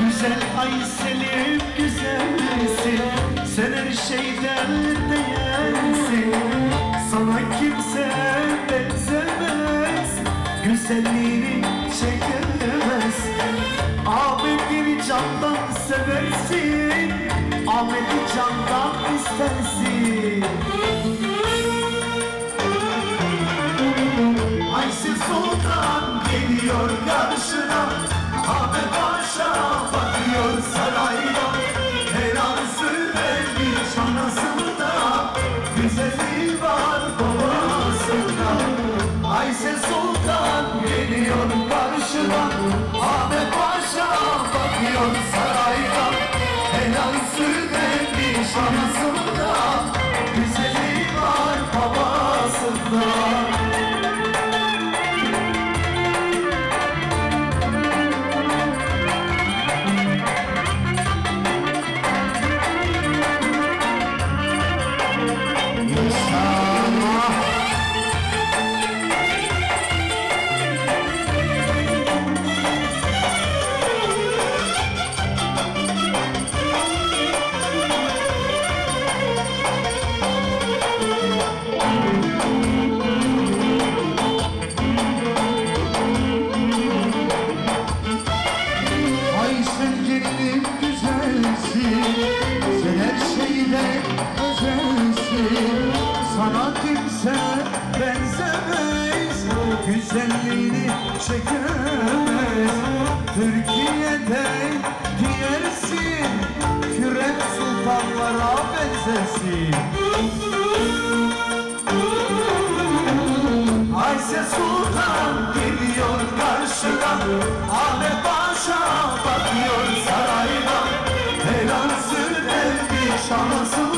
Güzel ay Selim güzelsin Sen her şeyden değersin. Sana kimse benzemez Güzelliğini çekemez. Ahmet'i candan seversin Ahmet'i candan istersin. bakıyor yarışına. Abi Paşa bakıyor sarayda Helal süvermiş anasında Güzeli var babasında Ayşe Sultan geliyor sen benzemeyiz Güzelliğini çekemeyiz Türkiye'de giyersin. Kürek sultanlara benzesin. Ayse Sultan geliyor karşıdan Ahmet Paşa bakıyor saraydan Helal süt elbi şanasın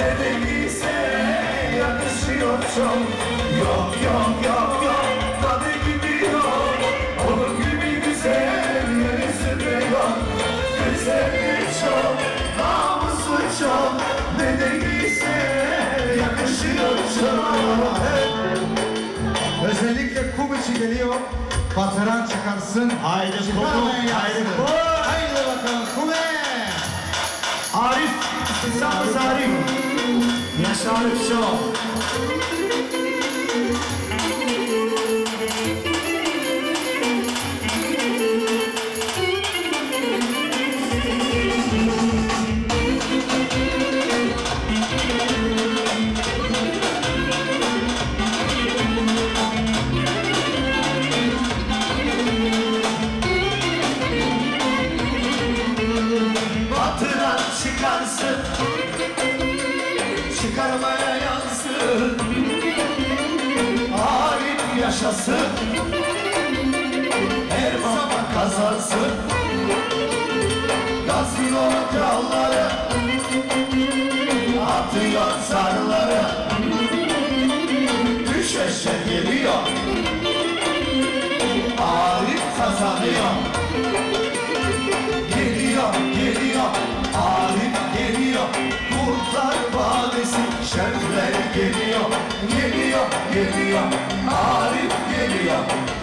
ne değilse yakışıyorsun Yok yok yok yok tadı gidiyor Onun gibi güzel yeri sürüyor Güzelliği çok namusu çok Ne değilse yakışıyorsun Özellikle kum içi geliyor. Batıran çıkarsın. Haydi kum haydi kum bakalım. Kume! Arif İstisam Arif. Yaşa Arif çok kazansın Gazino kralları Atıyor sarıları. Düşeşe geliyor Arif kazanıyor. Geliyor, geliyor, Arif geliyor. Kurtlar Vadisi, şerfler geliyor. Geliyor, geliyor, Arif geliyor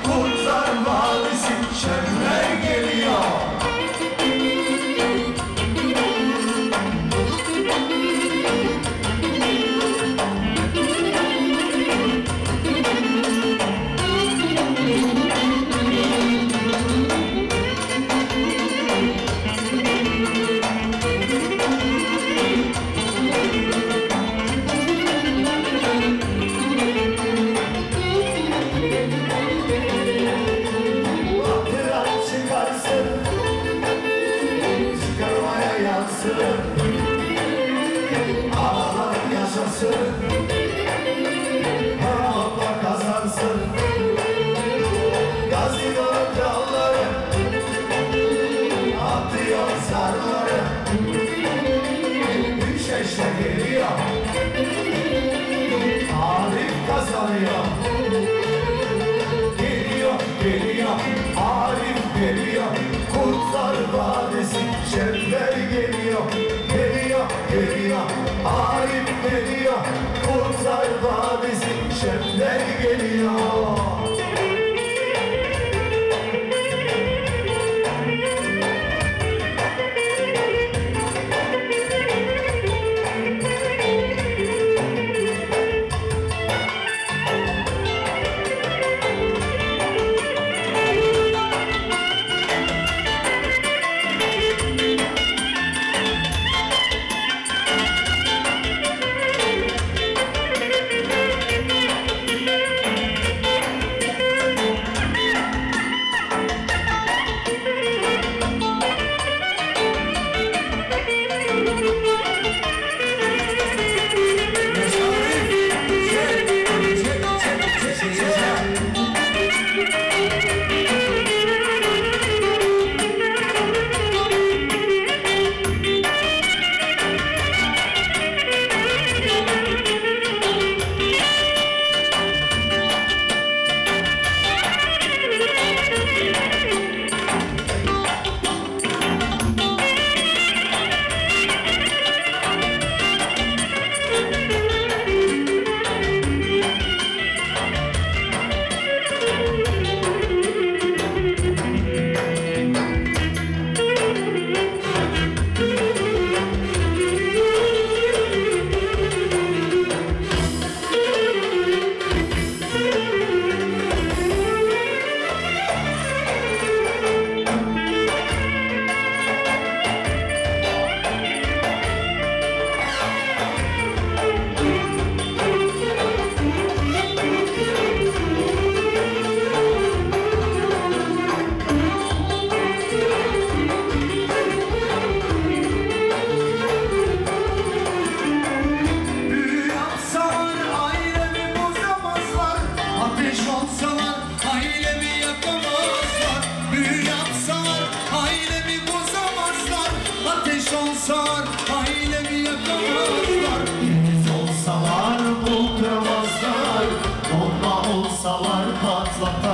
Salar patlar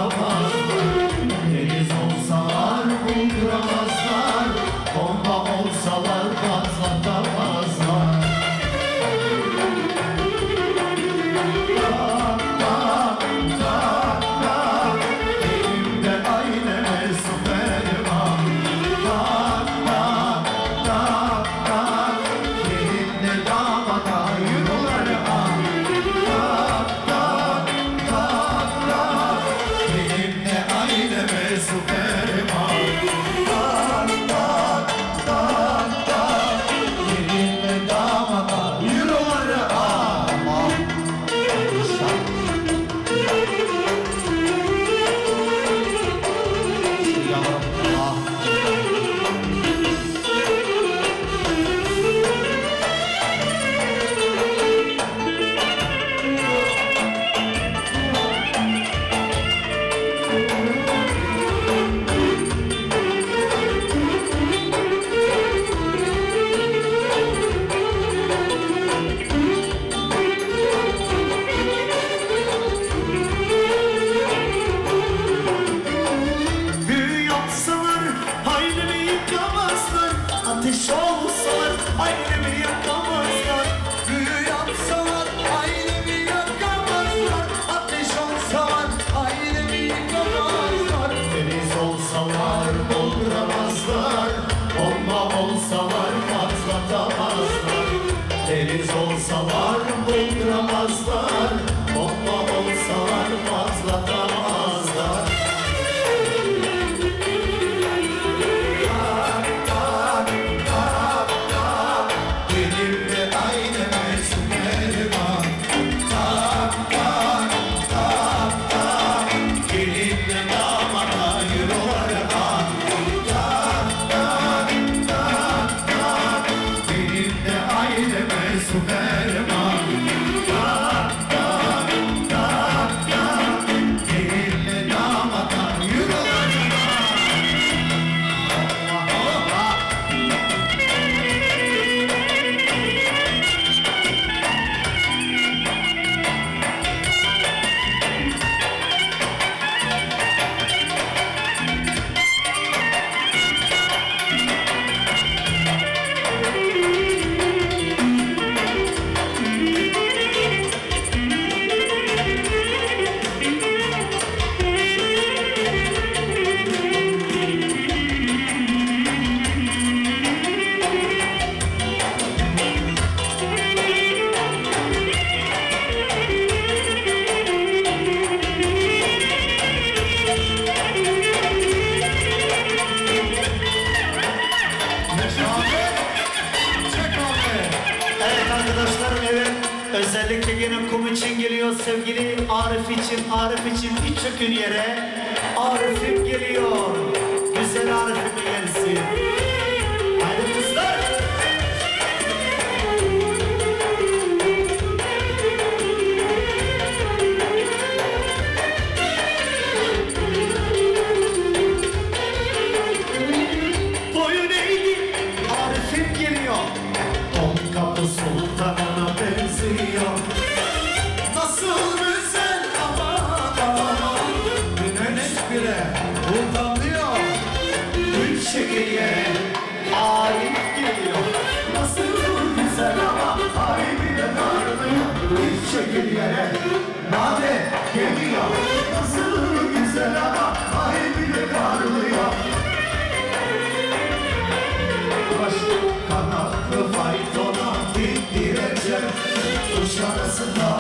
Ateş olsan annemi Özellikle yine kum için geliyor sevgili Arif için, Arif için bir çökün yere. Arif'im geliyor. Güzel Arif'ime gelsin. kana Kafayı tona bittireceğim Tuş arasında